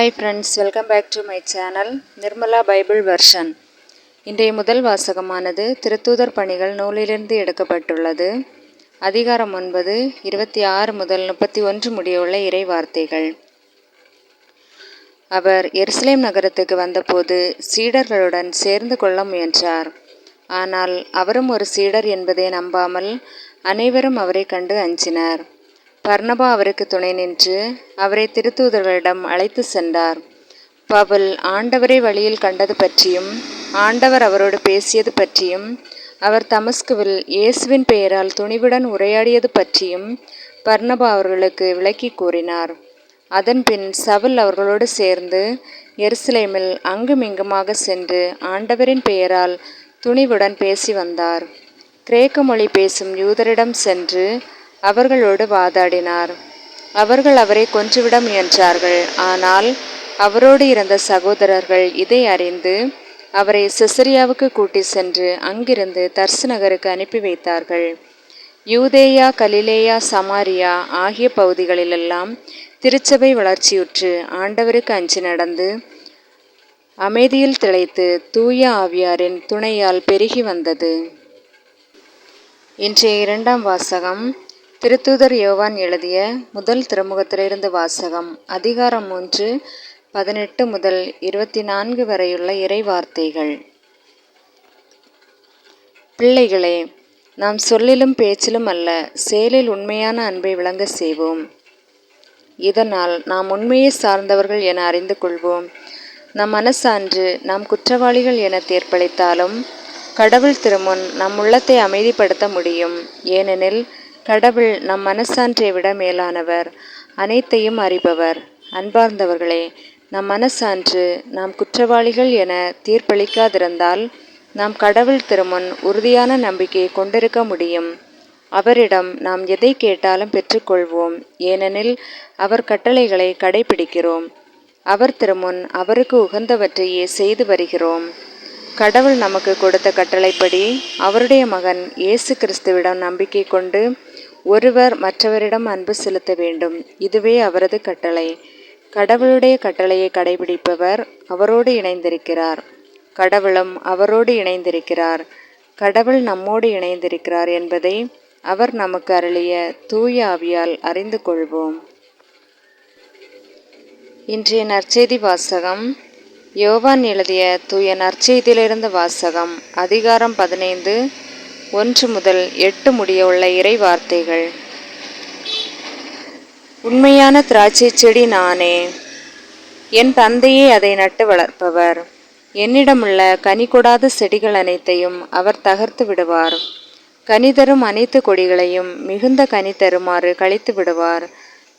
Hi friends welcome back to my channel Nirmala Bible version இன்றைய முதல் வாசகமானது திருத்தூதர் பணிகள் நூலிலிருந்து எடுக்கப்பட்டுள்ளது. அதிகாரம் ஒன்பது இருபத்தி ஆறு முதல் முப்பத்தி ஒன்று முடியவுள்ள இறை வார்த்தைகள். அவர் எருசலேம் நகரத்துக்கு வந்தபோது சீடர்களுடன் சேர்ந்து கொள்ள முயன்றார். ஆனால் அவரும் ஒரு சீடர் என்பதை நம்பாமல் அனைவரும் அவரை கண்டு அஞ்சினர். பர்ணபா அவருக்கு துணை நின்று அவரை திருத்தூதர்களிடம் அழைத்து சென்றார். பவுல் ஆண்டவரை வழியில் கண்டது பற்றியும் ஆண்டவர் அவரோடு பேசியது பற்றியும் அவர் தமஸ்குவில் இயேசுவின் பெயரால் துணிவுடன் உரையாடியது பற்றியும் பர்ணபா அவர்களுக்கு விளக்கி கூறினார். அதன்பின் சவுல் அவர்களோடு சேர்ந்து எருசலேமில் அங்குமிங்குமாக சென்று ஆண்டவரின் பெயரால் துணிவுடன் பேசி வந்தார். கிரேக்க மொழி பேசும் யூதரிடம் சென்று அவர்களோடு வாதாடினார். அவர்கள் அவரை கொன்றுவிட முயன்றார்கள். ஆனால் அவரோடு இருந்த சகோதரர்கள் இதை அறிந்து அவரை செசரியாவுக்கு கூட்டி சென்று அங்கிருந்து தர்சு நகருக்கு அனுப்பி வைத்தார்கள். யூதேயா கலிலேயா சமாரியா ஆகிய பகுதிகளிலெல்லாம் திருச்சபை வளர்ச்சியுற்று ஆண்டவருக்கு அஞ்சு நடந்து அமைதியில் திளைத்து தூய ஆவியாரின் துணையால் பெருகி வந்தது. இன்றைய இரண்டாம் வாசகம் திருத்தூதர் யோவான் எழுதிய முதல் திருமுகத்திலிருந்து வாசகம் அதிகாரம் மூன்று பதினெட்டு முதல் இருபத்தி நான்கு வரையுள்ள இறை வார்த்தைகள் பிள்ளைகளே நாம் சொல்லிலும் பேச்சிலும் அல்ல செயலில் உண்மையான அன்பை விளங்க செய்வோம். இதனால் நாம் உண்மையை சார்ந்தவர்கள் என அறிந்து கொள்வோம். நம் மனசான்று நாம் குற்றவாளிகள் என தீர்ப்பளித்தாலும் கடவுள் திருமுன் நம் உள்ளத்தை அமைதிப்படுத்த முடியும். ஏனெனில் கடவுள் நம் மனசான்றை விட மேலானவர் அனைத்தையும் அறிபவர். அன்பார்ந்தவர்களே நம் மனசான்று நாம் குற்றவாளிகள் என தீர்ப்பளிக்காதிருந்தால் நாம் கடவுள் திருமுன் உறுதியான நம்பிக்கையை கொண்டிருக்க முடியும். அவரிடம் நாம் எதை கேட்டாலும் பெற்றுக்கொள்வோம். ஏனெனில் அவர் கட்டளைகளை கடைபிடிக்கிறோம். அவர் திருமுன் அவருக்கு உகந்தவற்றையே செய்து வருகிறோம். கடவுள் நமக்கு கொடுத்த கட்டளைப்படி அவருடைய மகன் இயேசு கிறிஸ்துவிடம் நம்பிக்கை கொண்டு ஒருவர் மற்றவரிடம் அன்பு செலுத்த வேண்டும். இதுவே அவரது கட்டளை. கடவுளுடைய கட்டளையை கடைபிடிப்பவர் அவரோடு இணைந்திருக்கிறார். கடவுளும் அவரோடு இணைந்திருக்கிறார். கடவுள் நம்மோடு இணைந்திருக்கிறார் என்பதை அவர் நமக்கு அருளிய தூய ஆவியால் அறிந்து கொள்வோம். இன்றைய நற்செய்தி வாசகம். யோவான் எழுதிய தூய நற்செய்தியிலிருந்து வாசகம் அதிகாரம் பதினைந்து ஒன்று முதல் எட்டு முடிய உள்ள இறை வார்த்தைகள் உண்மையான திராட்சை செடி நானே. என் தந்தையே அதை நட்டு வளர்ப்பவர். என்னிடமுள்ள கனி கொடாத செடிகள் அனைத்தையும் அவர் தகர்த்து விடுவார். கனி தரும் அனைத்து கொடிகளையும் மிகுந்த கனி தருமாறு கழித்து விடுவார்.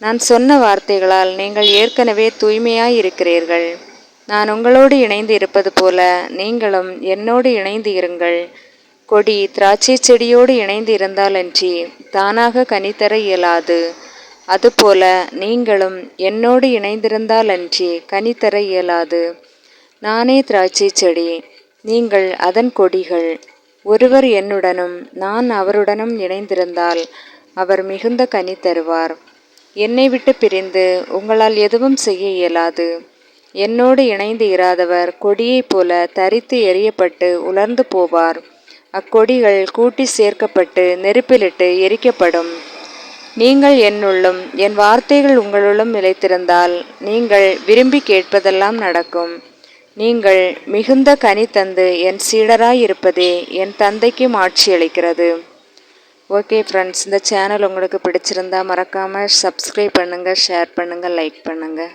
நான் சொன்ன வார்த்தைகளால் நீங்கள் ஏற்கனவே தூய்மையாய் இருக்கிறீர்கள் நான் உங்களோடு இணைந்து இருப்பது போல நீங்களும் என்னோடு இணைந்து இருங்கள். கொடி திராட்சை செடியோடு இணைந்து இருந்தாலன்றி தானாக கனித்தர இயலாது. அதுபோல நீங்களும் என்னோடு இணைந்திருந்தாலன்றி கனித்தர இயலாது. நானே திராட்சை செடி நீங்கள் அதன் கொடிகள். ஒருவர் என்னுடனும் நான் அவருடனும் இணைந்திருந்தால் அவர் மிகுந்த கனி தருவார். என்னை விட்டு பிரிந்து உங்களால் எதுவும் செய்ய இயலாது. என்னோடு இணைந்து இராதவர் கொடியைப் போல தரித்து எறியப்பட்டு உலர்ந்து போவார். அக்கொடிகள் கூட்டி சேர்க்கப்பட்டு நெருப்பிலிட்டு எரிக்கப்படும். நீங்கள் என்னுள்ளும் என் வார்த்தைகள் உங்களுள்ளும் நிலைத்திருந்தால் நீங்கள் விரும்பி கேட்பதெல்லாம் நடக்கும். நீங்கள் மிகுந்த கனி தந்து என் சீடராய் இருப்பதே என் தந்தைக்கும் ஆட்சி அளிக்கிறது. ஓகே ஃப்ரெண்ட்ஸ் இந்த சேனல் உங்களுக்கு பிடிச்சிருந்தா மறக்காமல் சப்ஸ்கிரைப் பண்ணுங்கள் ஷேர் பண்ணுங்கள் லைக் பண்ணுங்கள்